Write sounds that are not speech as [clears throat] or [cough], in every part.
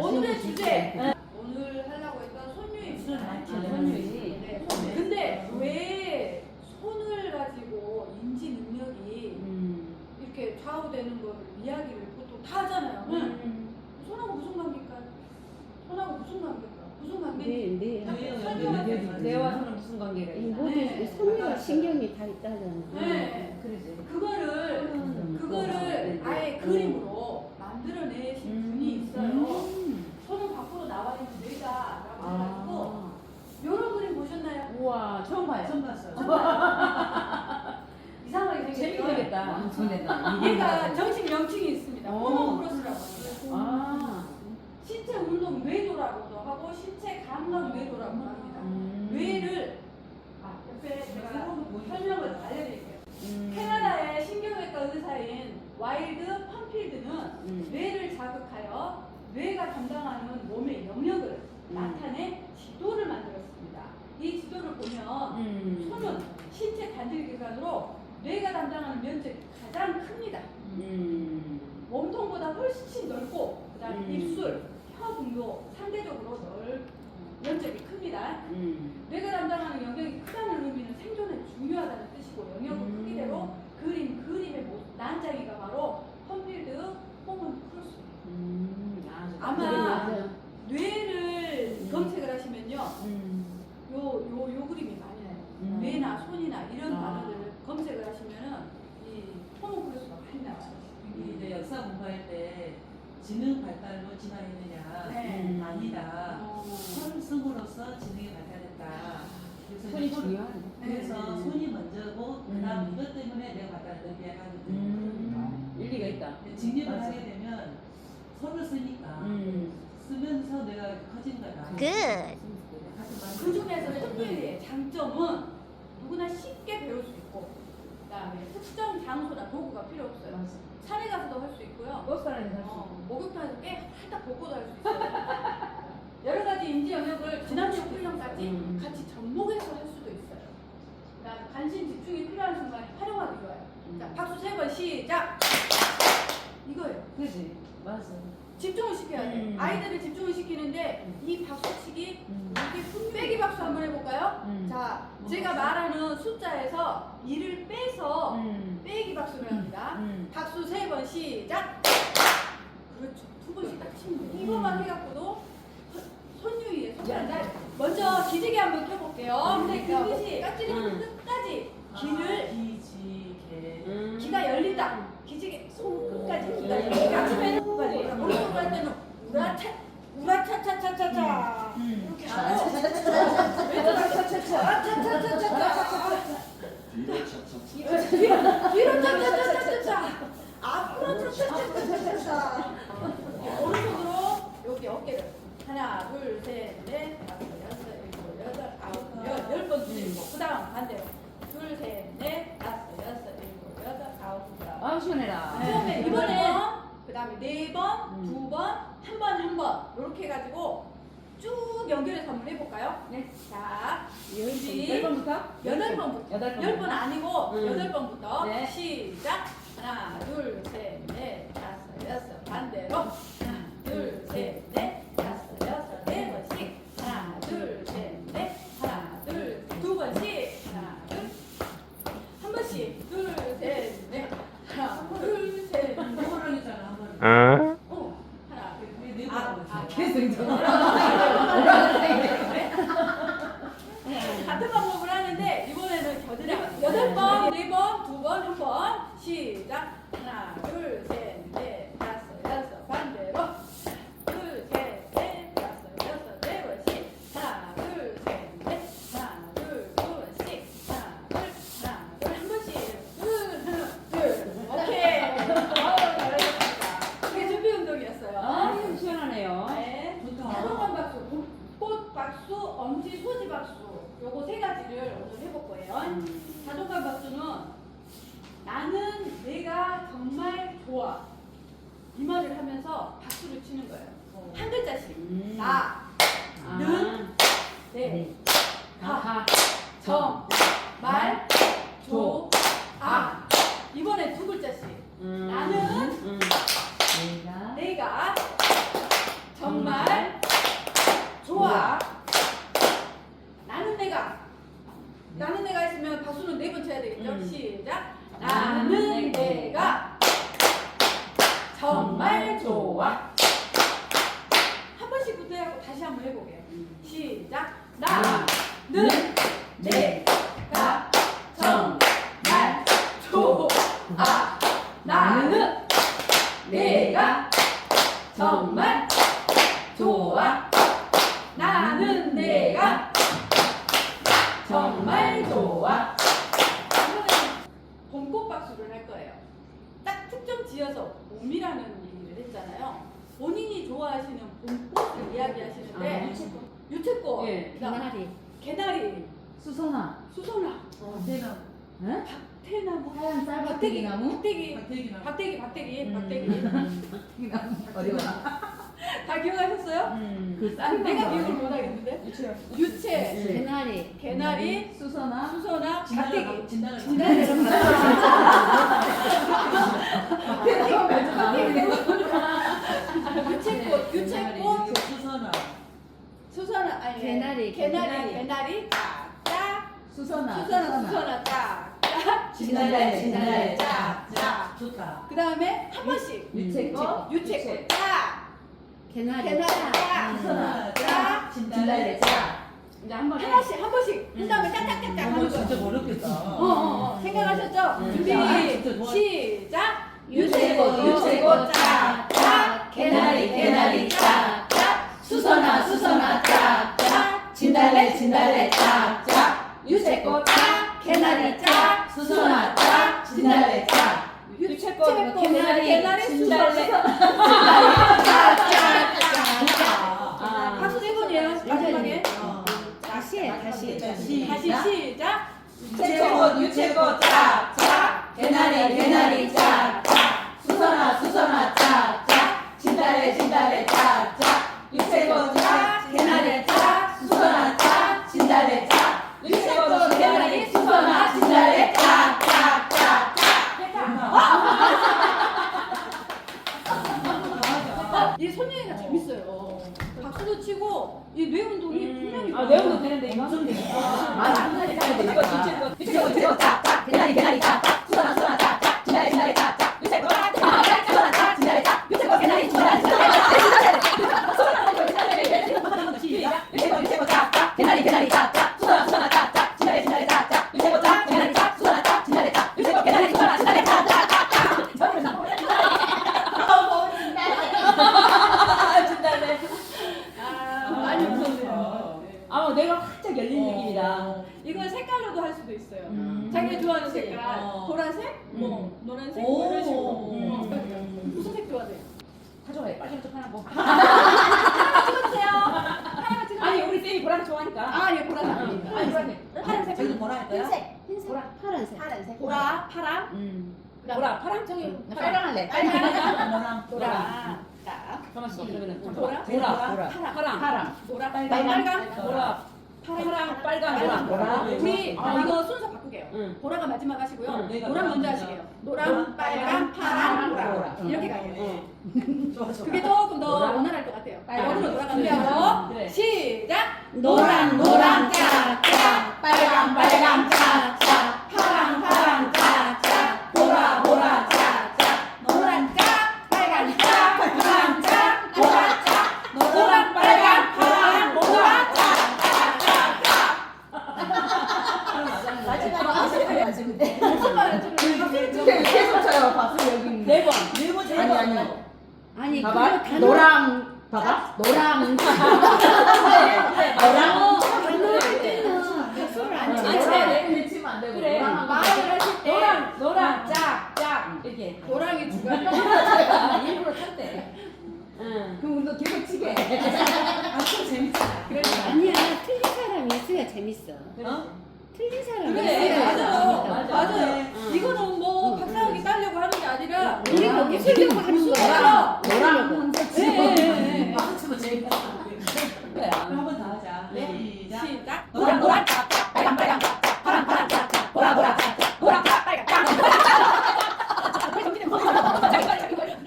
오늘의 주제 오늘 하려고 했던 손유입니다. 아, 손유이. 네. 근데 왜 손을 가지고 인지 능력이 음. 이렇게 좌우되는 걸 이야기를 보통 다 하잖아요. 음. 손하고 무슨 관계일까요? 손하고 무슨 관계일까요? 무슨 관계? 네, 네. 뇌요, 설명하세요. 뇌요. 뇌와 손은 무슨 관계가 네. 있나? 모든 손과 신경이 다 있다잖아. 네. 그러지. 그거를 음. 그거를 네, 네. 아예 음. 그림으로 만들어내신 분이 있어요. 음. 손은 밖으로 나와 있는 뇌다라고 해가지고 아. 이런 그림 보셨나요? 우와, 처음 봐요. 처음 봤어요. 이상하게 생겼죠? 재밌게 생겼다. 손에다. 얘가 정식 명칭이 있습니다. 어. 호모크로스라고 합니다. 아. 신체 운동 뇌도라고도 하고 신체 감각 뇌도라고 합니다. 음. 뇌를 아 옆에 제가 설명을 알려드릴게요. 음. 캐나다의 신경외과 의사인 와일드 펌필드는 음. 뇌를 자극하여 뇌가 담당하는 몸의 영역을 음. 나타내 지도를 만들었습니다. 이 지도를 보면 음. 손은 신체 간질기관으로 뇌가 담당하는 면적이 가장 큽니다. 음. 몸통보다 훨씬 넓고 그다음 음. 입술, 혀 등도 상대적으로 넓 면적이 큽니다. 음. 뇌가 담당하는 영역이 크다는 의미는 생존에 중요하다는 뜻이고 영역은 음. 크기대로 그림 그림의 모- 난장이가 바로 펌필드 호문 크로스. 음. 아, 아마. 뇌를 음. 검색을 하시면요, 음. 요 요 요 그림이 많이 나요. 음. 뇌나 손이나 이런 아. 단어들을 검색을 하시면은 이 호문 크로스가 많이 나와요. 이게 이제 역사 공부할 때 지능 발달로 진화했느냐? 네. 음. 아니다. 어. 손을 씀으로써 지능이 발달했다. 그래서 손이 이제 손- 중요하네. 그래서 네. 손이 먼저고 그다음 음. 이것 때문에 내가 발달을 이야기하거든요. 음. 일리가 있다. 직립을 맞아. 하게 되면 손을 쓰니까 음. 쓰면서 내가 커진 거다. Good. 그 중에서 손유리의 장점은 누구나 쉽게 배울 수 있고, 그다음에 특정 장소나 도구가 필요 없어요. 산에 가서도 할 수 있고요. 할수 어, 목욕탕에서 꽤 활짝 걷고도 할 수 있어요. [laughs] 여러 가지 인지 영역을 지난주 훈련까지 음. 같이 접목해서 할 수도 그다음 관심 집중이 필요한 순간에 활용하기 좋아요. 음. 자, 박수 세 번 시작. 이거예요. 그지. 맞아. 집중을 시켜야 돼. 음. 아이들을 집중을 시키는데 이 박수치기 음. 여기 빼기 박수 한번 해볼까요? 음. 자, 제가 말하는 숫자에서 이를 빼서 음. 빼기 박수를 합니다. 음. 박수 세 번 시작. 그렇죠. 두 번씩 딱 치면 돼요. 이것만 해갖고도 손- 손유위에 손가락 먼저 기지개 한번 켜볼게요. 근데 그것이 깍지리 음. 기를 기지개. 음. 기가 열린다. 기지개 손 끝까지 기가 음. 열린다. 깍지매는 끝까지. 오른쪽으로 할 때는 우라차 우라차차차차차 음. 이렇게 하고 왼쪽으로 차차차차차차 뒤로 차차차 뒤로 뒤로 차차차차차차 앞으로 차차차차차차 오른손으로 여기 어깨를 하나 둘셋넷 다섯 여섯 일곱 여덟 아홉 열열번 두시고 그 다음 반대로 둘셋넷 다섯 여섯 일곱 여덟 아홉 열 아, 시원해라. 처음에 이번에 그 다음에 네 번, 음. 두 번, 한 번, 한 번 이렇게 해가지고 쭉 연결해서 한번 해볼까요? 네. 자, 열 시- 번부터? 여덟 번부터 여덟 번. 열 번 아니고 음. 여덟 번부터 네. 시작 하나 둘 셋 넷 다섯 여섯 반대로 하나 둘 셋 넷 어디 가? [laughs] 다 기억하셨어요? 음. 그 아, 내가 쌀 기억을 못하겠는데. 유채, 개나리 개나리, 수선아. 수선화, 진달래 박대기. 진달래 유채꽃, 유채꽃, 수선아 수선화, 아니 개나리, 개나리, 개나리. 개나리, 짝, 짝, 수선아. 수선화, 수선화, 짝, 짝. 진달래, 진달래, 짝, 짝. 좋다 그 다음에 한 번씩 유채꽃. 유채꽃, 짝, 개나리 개나리, 짝, 수선화, 짝. 진달래 짝. 이제 한번 해. 하나씩 한 번씩 그 다음에 짝짝짝짝 이거 하는 거. 진짜 어렵겠다 어, 어, 어. 생각하셨죠? 음. 준비 아. 시작. 유채꽃, 유채꽃, 짝, 짝. 개나리, 개나리, 짝, 짝. 수선화, 수선화, 짝, 짝. 진달래, 진달래, 짝, 짝. 유채꽃, 짝. 개나리, 짝. 수선화, 짝. 진달래, 짝. 유채꽃, 개나리, 개나리, 짝, 짝. 아, 박수 세 번이에요. 마지막에. 어. 다시 해, 다시. 다시 다시 시작. 유채꽃 유채꽃 짝짝 개나리, 개나리, 짝, 짝. 수선화, 수선화, 짝, 짝. 진달래, 진달래, 짝, 짝. 유채꽃, 짝. 개나리, 짝. 수선화, 짝. 진달래, 짝. 유채꽃, 개나리, 수선화, 진달래, 짝, 짝, 짝, 짝. 이 손님이가 재밌어요. 박수도 치고 이 뇌 운동이 분명히 아, 내용도 되는데 이거. 엄청 재밌어 아, 안 가지, 가야 되니까. 유채꽃, 유채꽃, 유채꽃, 짝, 짝. 개나리, 개나리, 짝, 짝. 수선화, 수선화, 짝, 짝. 진달래, 진달래, 짝, 짝. 유채꽃, 짝, 짝. 수선화, 짝, 진달래, 짝. 유채꽃, 개나리, 진달래, 진달래, 시작. 유채꽃, 유채꽃, 짝, 짝. 개나리, 개나리, 짝, 짝. 수선화, 수선화, 짝, 짝. 진달래, 진달래, 짝, 짝. 유채꽃, 짝, 개나리, 짝. 수선화, 짝, 진달래, 짝. 유채꽃, 개나리, 수선화, 진달래, 짝, 짝, 짝, 짝. 아, 많이 웃었네요. 네. 아, 내가 활짝 열린 느낌이다. 이건 색깔로도 할 수도 있어요. 음. 자기가 좋아하는 색깔, 어. 보라색, 뭐 노란색, 오. 뭐 이런 식으로. 음. 어. 무슨 색 좋아해요? 하나 뭐. [laughs] 찍어주세요. 하나만 찍어. 아니, 우리 쌤이 보라색 좋아하니까. 아, 예, 보라색. 응. 아니, 보라색. 파란색. 저기도 뭐라 할까요? 흰색, 흰색, 파란색, 파란색. 보라, 파랑, 음. 보라, 파랑 저기. 음, 빨강 할래. 빨강, 뭐랑 노랑. 딱. 가만 있어. 그러면은. 보라, 보라. 보라. 파랑, 파랑. 파랑. 노랑, 빨강. 빨강, 보라. 파랑, 빨강, 노랑. 보라. 우리 아. 이거 순서 바꾸게요. 응. 보라가 마지막 하시고요. 응, 내가 노랑 먼저 하시게요. 노랑, 노랑, 빨강, 파랑, 보라. 노랑. 응. 이렇게 가요. 응. [laughs] 좋아 좋아 그게 조금 더 노랑. 원활할 것 같아요. 빨강. 어디로 돌아가면 그래. 시작. 노랑, 노랑, 짝, 짝. 빨강, 빨강, 짝, 짝. 파랑, 파랑, 짝, 짝. 보라, 보라, 짝, 짝. 노란 짝, 빨간 짝, 파랑 짝, 노란 짝, 노랑, 빨강, 파랑, 노란 짝. 마지막에 하셔야 되는데. 무슨 말을 좀 계속 쳐요. 박수 여기 있는. 네 번. 네번 아니, 제일 아니. 아니, 봐봐. 그거 노랑. 봐봐. 노랑. 노랑. 박수를 안 안 쳐. 쳐야 돼. 근데 치면 안 되고. 그래. 노랑 하고. 말을 하실 때 노랑, 노랑, 짝, 짝. 이렇게. 노랑이 중간에 일부러 쳤대. 응. 그럼 우리도 계속 치게. 아참 재밌다 그러니까 아니야, 틀린 사람이 있어야 재밌어. 어? 틀린 사람이 그래 있어야 맞아요 재밌다. 맞아요 음. 이거는 뭐 박사학위 따려고 하는 게 아니라 우리가 노랑 예술적으로 하는 거야. 노랑 노랑. 예예예 맞추면 재밌다 그래. 그럼 한번 더 하자 네. 시작 시작 노랑, 노랑, 짝 빨강 빨강 짝 파랑 파랑 짝 보라 보라 짝 노랑 짝 빨강 짝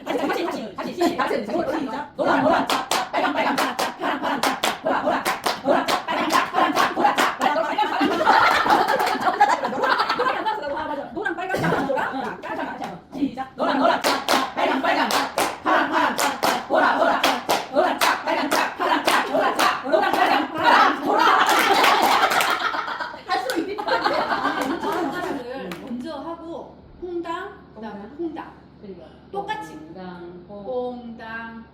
다시 다시 다시 시작 시작 노랑 노랑 짝 빨강 빨강 짝 파랑 파랑 짝 보라 보라 짝 노랑 짝 빨강 짝 파랑 짝 보라 짝 빨강 빨강 파랑 노랑 노랑 홍당 하고 홍당 그다음에 홍당. 똑같이. 홍당 홍당.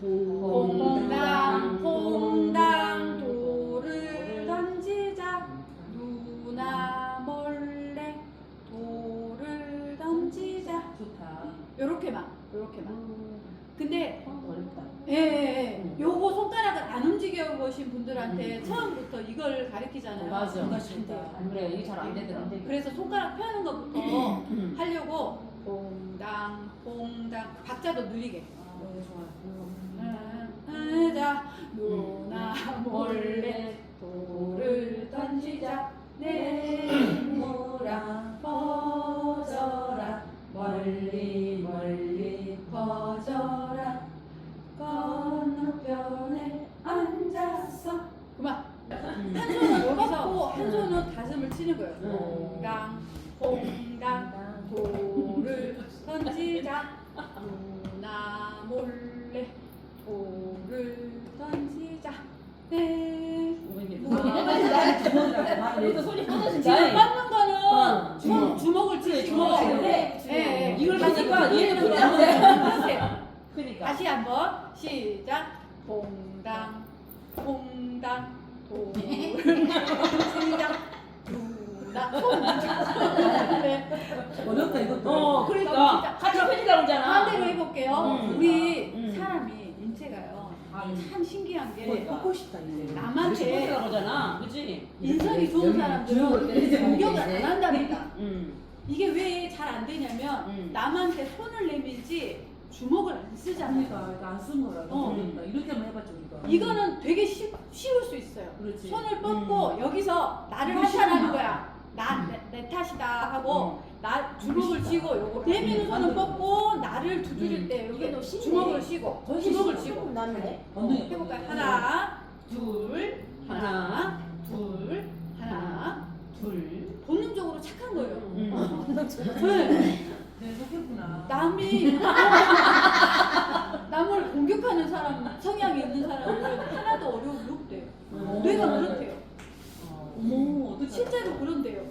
홍당 홍당 홍당 돌을 던지자. 누나 몰래 돌을 던지자. 좋다. 요렇게만 요렇게만 근데 어렵다. 예, 예, 예. 요거 손가락을 안 움직여 보신 분들한테 처음부터 이걸 가르치잖아요. 맞아. 뭔가 쉽다. 그래 이게 잘 안 되더라. 그래서 손가락 펴는 것부터 [clears throat] 하려고 홍당 홍당 박자도 느리게. 어, 좋아. 음, 자 누나 몰래 돌을 던지자 내 [clears throat] 돌을 던지자 네 지금. 뻗는 거는 어, 손 주먹을 치시고 주먹을 치는데, 예, 예. 이걸 다시 보니까 얘는 그냥 하세요. 그러니까. 다시 한번 시작 홍당 홍당 돌을 던지자 네. 어렵다 이것도. 어 그러니까 같이 펴니까 그러잖아. 반대로 해볼게요. 음. 우리 음. 사람이. 아, 참 신기한 게 그러니까. 보고 싶다 이제. 남한테 그러잖아. 그지? 인성이 좋은 사람들은 공격을 안 한답니다. 응. 이게 왜 잘 안 되냐면 음. 남한테 손을 내밀지 주먹을 안 쓰잖아요. 그러니까 안쓴 거라. 어. 어렵다. 이렇게만 해봤죠 우리가. 이거는 되게 쉬, 쉬울 수 있어요. 그렇지. 손을 뻗고 여기서 나를 한탄하는 거야. 나, 내, 내 탓이다 하고 나 주먹을 쥐고 요거 내미는 손을 뻗고 나를 두드릴 때 여기 주먹을 쥐고 주먹을 쥐고 나네. 엉덩이 해볼까요? 하나 둘 하나 둘 하나 둘. 본능적으로 착한 거예요. 응. 네. 네, 속했구나. 남이 남을 공격하는 사람 성향이 있는 사람은 하나도 어려움이 없대요. 뇌가 그렇대요. 어머, 어떻게 실제로 그런데요.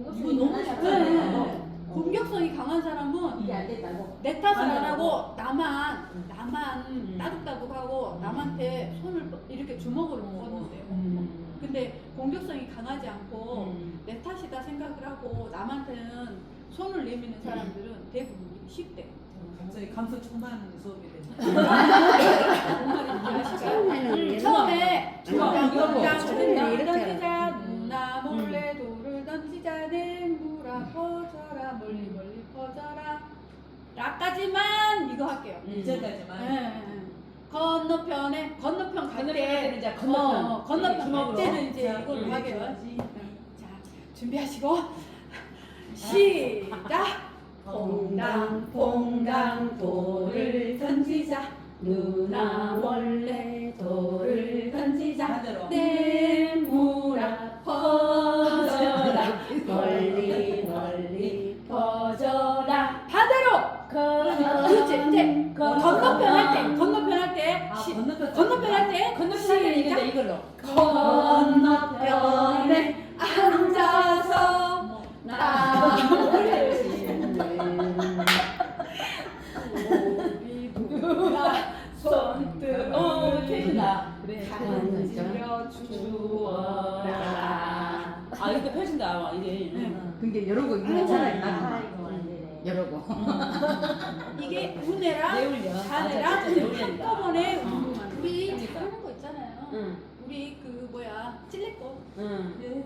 이거 너무 네. 쉽잖아요. 공격성이 강한 사람은 이게 안 됐다고. 내 탓을 안 하고 나만 나만 음. 따둑따둑하고 남한테 손을 뻗- 이렇게 주먹으로 뻗는데요. 음. 근데 공격성이 강하지 않고 음. 내 탓이다 생각을 하고 남한테는 손을 내미는 사람들은 대부분 쉽대. 갑자기 감성 충만 수업이 되네. 뭔 말인지? 처음에는 처음에 처음에 뭐, 돌을 처음에는 이렇게 던지 라까지만 이거 할게요 음. 이제까지만. 예, 예. 건너편에 건너편 때는 이제 건너편. 어, 건너편 갈 주먹으로. 때는 이제 자, 이걸로 음. 하게요 자 준비하시고 시작 퐁당 퐁당 돌을 던지자 누나 몰래 돌을 던지자 반대로. 내 그래. 만지려 주어라 아 이거 펴진다. 이게. 근데 이런 거 이거 차라리 나. 아이고, 안 되네. 여러 거. 이게 우네랑 내울려. 자네랑 진짜 내울린다. 한꺼번에 어. 우리. 하는 거 있잖아요 응. 우리 그 뭐야 찔레꽃 응. 네,